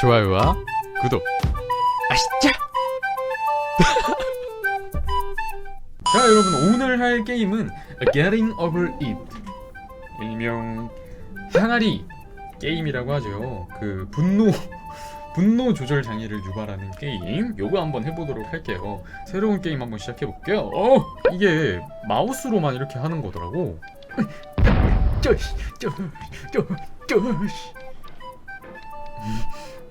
좋아요와 구독. 아시죠? 자 여러분 오늘 할 게임은 Getting Over It. 일명 항아리 게임이라고 하죠. 그 분노 분노 조절 장애를 유발하는 게임. 요거 한번 해보도록 할게요. 새로운 게임 한번 시작해볼게요. 어 이게 마우스로만 이렇게 하는 거더라고. 쪼시 쪼쪼쪼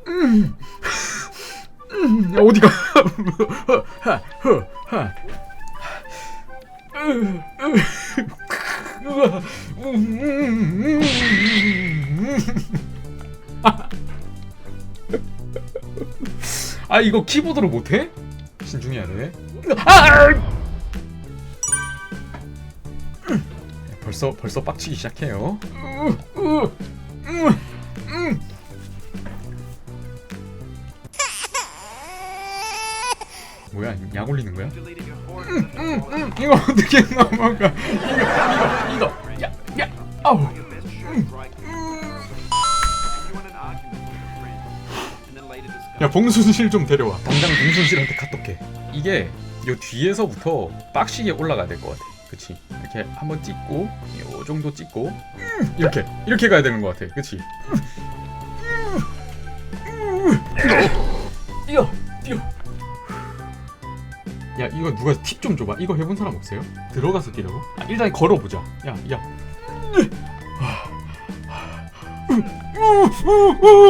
음, 음, 어디가? 아 이거 키보드로 못해? 신중해야 돼. 아! 벌써 벌써 빡치기 시작해요. 약 올리는 거야? 음, 음, 음, 이거 어떻게 넘어가? 이거 이거 이거. 야 야 아우. 야 봉순실 좀 데려와. 당장 봉순실한테 카톡해. 이게 요 뒤에서부터 빡시게 올라가야 될 것 같아. 그치? 이렇게 한번 찍고 요 정도 찍고. 음, 이렇게 이렇게 가야 되는 것 같아. 그치? 뛰어 야 이거 누가 팁 좀 줘봐. 이거 해본 사람 없어요? 들어가서 뛰라고? 아, 일단 걸어보자. 야야.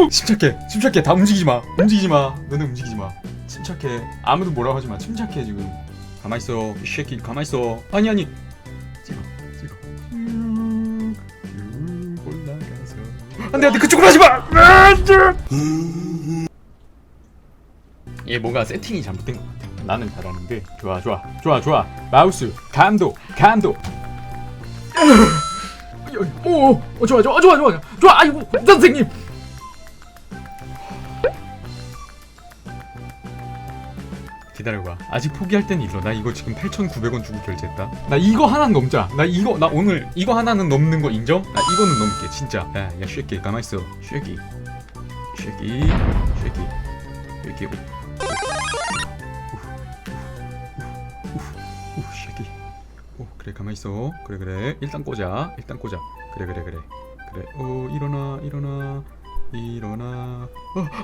침착해. 침착해. 다 움직이지 마. 움직이지 마. 너네 움직이지 마. 침착해. 아무도 뭐라고 하지 마. 침착해 지금. 가만 있어 이 새끼. 가만 있어. 아니 아니. 찍어 찍어. 쭉, 쭉 올라가서 안돼 안돼. 그쪽으로 하지 마! 얘 뭔가 세팅이 잘못된 것 같아 나는 잘하는데. 좋아 좋아. 좋아 좋아. 마우스 감도 감도. 오, 오 좋아 좋아 좋아 좋아. 좋아 아이고 선생님. 기다려봐. 아직 포기할 땐 일러 나 이거 지금 8,900원 주고 결제했다. 나 이거 하나 넘자. 나 이거 나 오늘 이거 하나는 넘는 거 인정? 나 이거는 넘게 진짜. 야 야 쉐끼 가만있어. 쉐끼. 쉐끼 쉐끼 쉐끼 그래 가만히 있어. 그래 그래. 일단 꽂아 일단 꽂아 그래 그래 그래. 그래. 어 일어나 일어나. 일어나.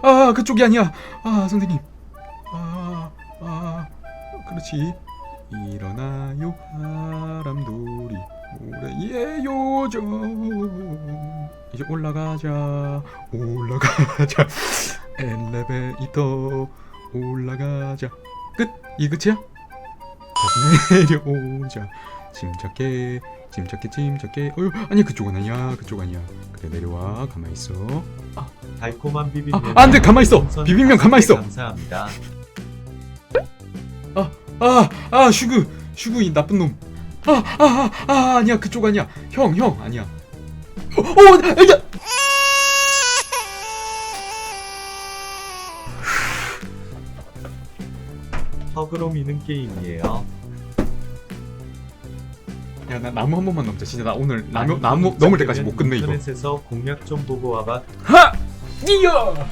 어아 그쪽이 아니야. 아 선생님. 아 아, 그렇지. 일어나요 바람돌이. 모래의 요정 이제 올라가자. 올라가자. 엘리베이터. 올라가자. 끝. 이 끝이야? 다시 내려오자 침착해 침착해 침착해 어휴 아니야 그쪽은 아니야 그쪽 아니야 그래 내려와 가만히 있어 달콤한 비빔면. 아, 안 돼, 가만히 있어. 비빔면 가만히 있어. 감사합니다. 아아 슈그 슈그 이 나쁜 놈아아 아 아, 아 니야 그쪽 아니야 형 형 아니야 어, 어 야, 미는 게임이에요. 야, 나 나무 한 번만 넘자. 진짜 나 오늘 나무 나무 넘을 때까지 못 끝내 이거. 인터넷에서 공략 좀 보고 와봐. 하! 이야!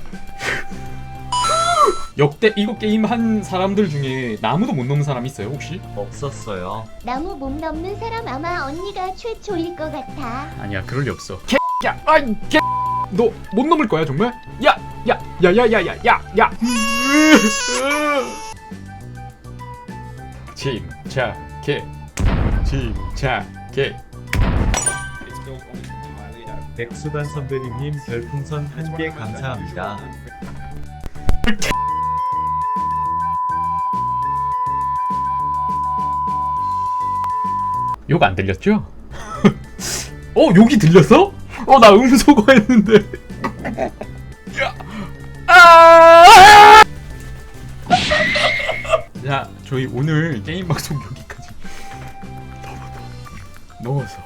역대 이거 게임 한 사람들 중에 나무도 못 넘는 사람 있어요 혹시? 없었어요. 나무 못 넘는 사람 아마 언니가 최초일 것 같아. 아니야 그럴 리 없어. 개야, 아이 개, 너 못 넘을 거야 정말? 야, 야, 야, 야, 야, 야, 야, 야. 침착해, 침착해. 백수단 선배님 별풍선 한 개 감사합니다. 욕 안 들렸죠? 어 욕이 들렸어? 어 나 음소거 했는데. 야, 아! 자 저희 오늘 게임 방송. 넣어서.